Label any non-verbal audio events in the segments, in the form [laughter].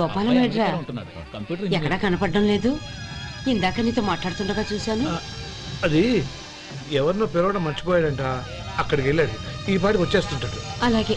గోపాలం ఏడ్రా ఎక్కడా కనపడడం లేదు? ఇందాక నీతో మాట్లాడుతుండగా చూశాను. అది ఎవరినో పిలవడం మర్చిపోయాడంట. అక్కడికి వెళ్ళాడు. ఈ పాటికి వచ్చేస్తుంటాడు. అలాగే.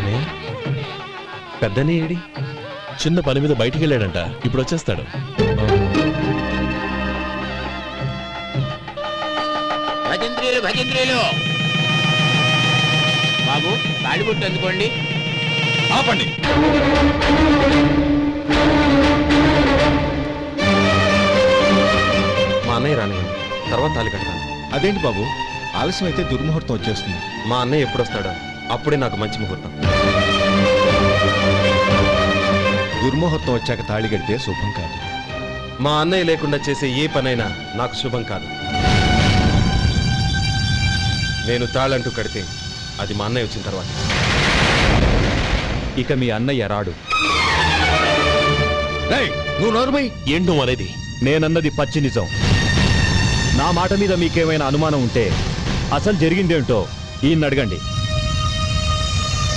అమే పెద్దనే ఏడి? చిన్న పని మీద బయటికి వెళ్ళాడంట ఇప్పుడు వచ్చేస్తాడు. భజంత్రీలు భజంత్రీలు! బాబు తాళిబొట్టు అందుకోండి. ఆపండి. మా అన్నయ్య రానివ్వండి. తర్వాత తాళి కడతాను అదేంటి బాబు? ఆలస్యం అయితే దుర్ముహూర్తం వచ్చేస్తుంది. మా అన్నయ్య ఎప్పుడు వస్తాడో అప్పుడే నాకు మంచి ముహూర్తం. దుర్ముహూర్తం వచ్చాక తాళి కడితే శుభం కాదు. మా అన్నయ్య లేకుండా చేసే ఏ పనైనా నాకు శుభం కాదు. నేను తాళంటూ కడితే అది మా అన్నయ్య వచ్చిన తర్వాత. ఇక మీ అన్నయ్య రాడు. నువ్వు నోరుమై ఏంటి అనేది? నేనన్నది పచ్చి నిజం. నా మాట మీద మీకేమైనా అనుమానం ఉంటే అసలు జరిగిందేంటో ఈయన అడగండి.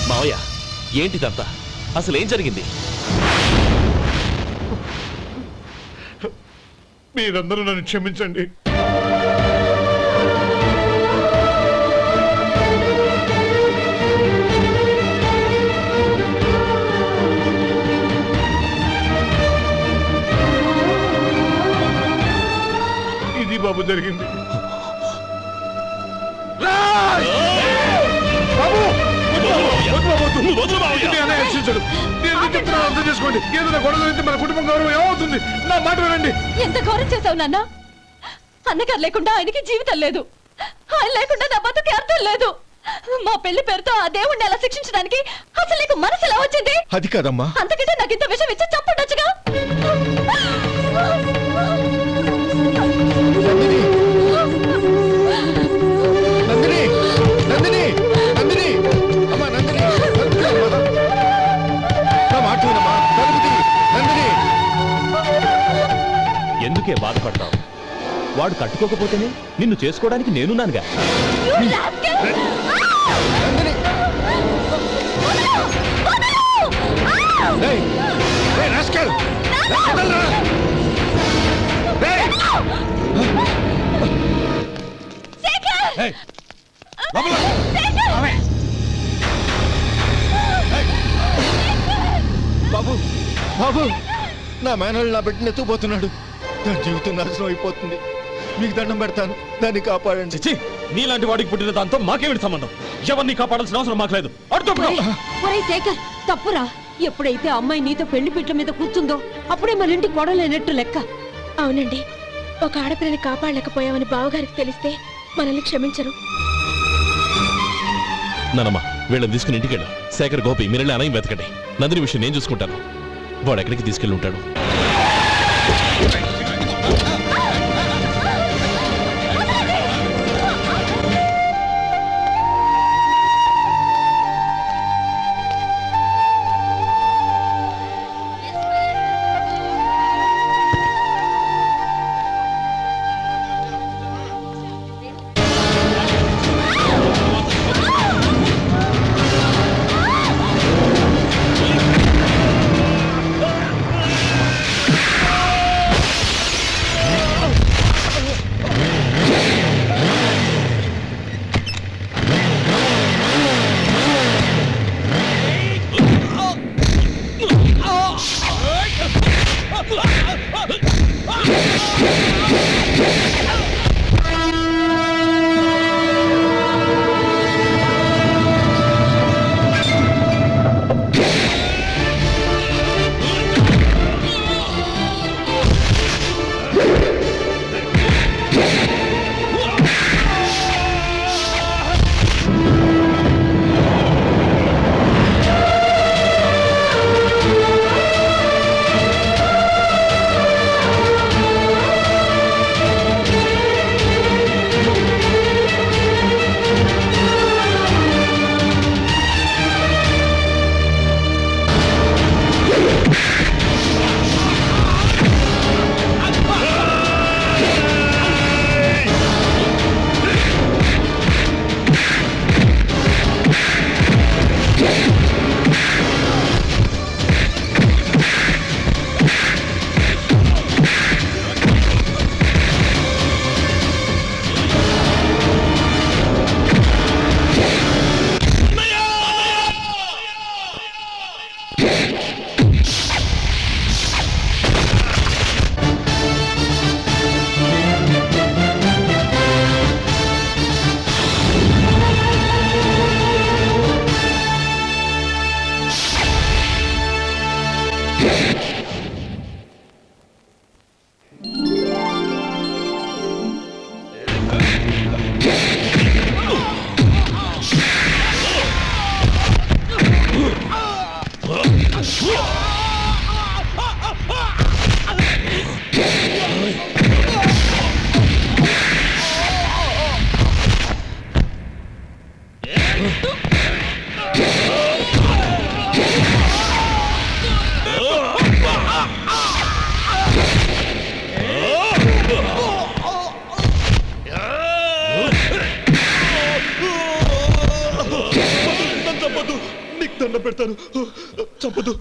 మావయ్య ఏంటిదంతా? అసలు ఏం జరిగింది? మీరందరూ నన్ను క్షమించండి. ఇది బాబు జరిగింది. చెప్తున్నానో అర్థం చేసుకోండి. ఏదైనా గొడవ అయితే మన కుటుంబం గౌరవం ఏమవుతుంది? నా మాట వినండి. ఎంత ఘోరం చేశావు నాన్న? అన్నగారు లేకుండా ఆయనకి జీవితం లేదు. ఆయన లేకుండా నా బతుకి అర్థం లేదు. మా పెళ్ళి పేరుతో ఆ దేవుణ్ణి ఎలా శిక్షించడానికి అసలు నీకు మనసు ఎలా వచ్చింది? అది కాదమ్మా. అంతకంటే నాకు ఇంత విషయం ఇచ్చి చంపుండొచ్చుగా వాడు కట్టుకోకపోతేనే నిన్ను చేసుకోవడానికి నేనున్నానుగా. బాబు నా మేనల్ నా బిడ్డను ఎత్తుకుపోతున్నాడు. నా జీవితం నాశనం అయిపోతుంది. మీకు దండం పెడతాను. దాన్ని కాపాడండి. చిచ్చి నీలాంటి వాడికి పుట్టిన దాంతో మాకేమిటి సంబంధం? ఎవరిని కాపాడాల్సిన అవసరం మాకు లేదు అడుగు శేఖర్ తప్పురా. ఎప్పుడైతే అమ్మాయి నీతో పెళ్ళి పీట్ల మీద కూర్చుందో అప్పుడే మన ఇంటికి గొడవలేనట్టు లెక్క. అవునండి. ఒక ఆడపిల్లని కాపాడలేకపోయామని బావగారికి తెలిస్తే మనల్ని క్షమించరు. నానమ్మ వీళ్ళని తీసుకుని ఇంటికి వెళ్ళు. శేఖర్ గోపి మీరు వెళ్ళి అన్నయ్య వెతకండి. నందిని విషయం నేను చూసుకుంటాను. వాడు ఎక్కడికి తీసుకెళ్ళి ఉంటాడు? Yeah, yeah, yeah. చంపొద్దు. నీకు దండం పెడతాను. చంపదు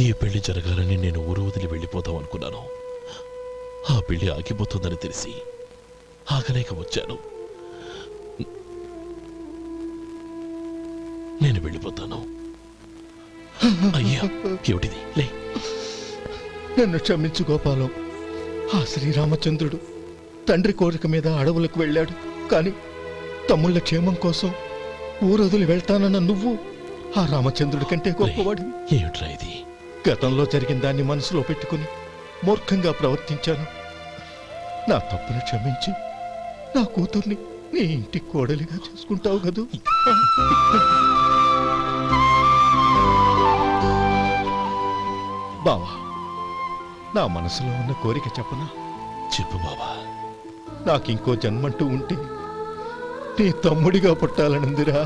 ఈ పెళ్ళి జరగాలని నేను ఊరు వదిలి వెళ్ళిపోదాం అనుకున్నాను. ఆ పెళ్ళి ఆగిపోతుందని తెలిసి ఆగలేక వచ్చాను. నేను వెళ్ళిపోతాను. అయ్యా ఏమిటిది? లే. నన్ను క్షమించు గోపాలం. ఆ శ్రీరామచంద్రుడు తండ్రి కోరిక మీద అడవులకు వెళ్ళాడు. కానీ తమ్ముళ్ళ క్షేమం కోసం ఊరొదిలి వెళ్తానన్న నువ్వు ఆ రామచంద్రుడి కంటే గొప్పవాడివి. ఏమిట్రా ఇది? గతంలో జరిగిన దాన్ని మనసులో పెట్టుకుని మూర్ఖంగా ప్రవర్తించాను. నా తప్పును క్షమించి నా కూతుర్ని నీ ఇంటి కోడలిగా చూసుకుంటావు కదూ? బావా నా మనసులో ఉన్న కోరిక చెప్పనా? చెప్పు బాబా నాకు ఇంకో జన్మంటూ ఉంటే నీ తమ్ముడిగా పుట్టాలనుందిరా.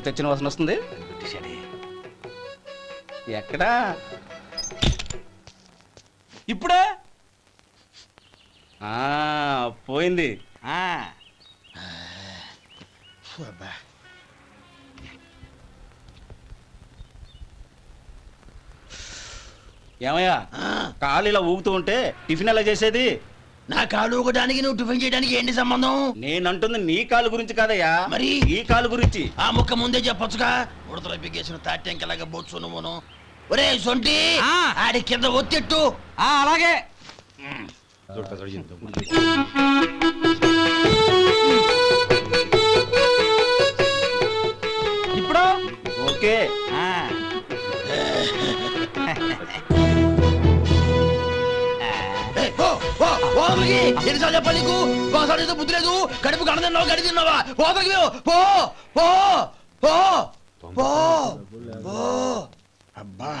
ఎలక తెచ్చిన వాసన వస్తుంది. ఎక్కడా? ఇప్పుడే? ఆ, పోయింది. ఆ. అబ్బా. ఏమయ్యా? కాలు ఇలా ఊగుతూ ఉంటే టిఫిన్ ఎలా చేసేది? నా కాలు ఊగడానికి నువ్వు టిఫిన్ చేయడానికి ఏంటి సంబంధం? నేనంటుంది నీ కాలు గురించి కాదయ్యా. మరి? ఈ కాలు గురించి. ఆ ముక్క ముందే చెప్పొచ్చుగా? ఉడతలో బిగేసిన తాట్యంకలాగా బొచ్చు నువ్వును ఒరే సొంటి ఆ. ఆడి కింద ఒత్తిట్టు. అలాగే. ఇప్పుడు? ఓకే. ఆ. [laughs] ఓ, ఓ అమ్మకి, ఎన్నిసార్లు చెప్పాలి నీకు? ఒకసారి ఏదో బుద్ధి లేదు. కడుపు కడ తిన్నావు? గడి తిన్నావా? ఓ పో పో పో పో పో. అబ్బా.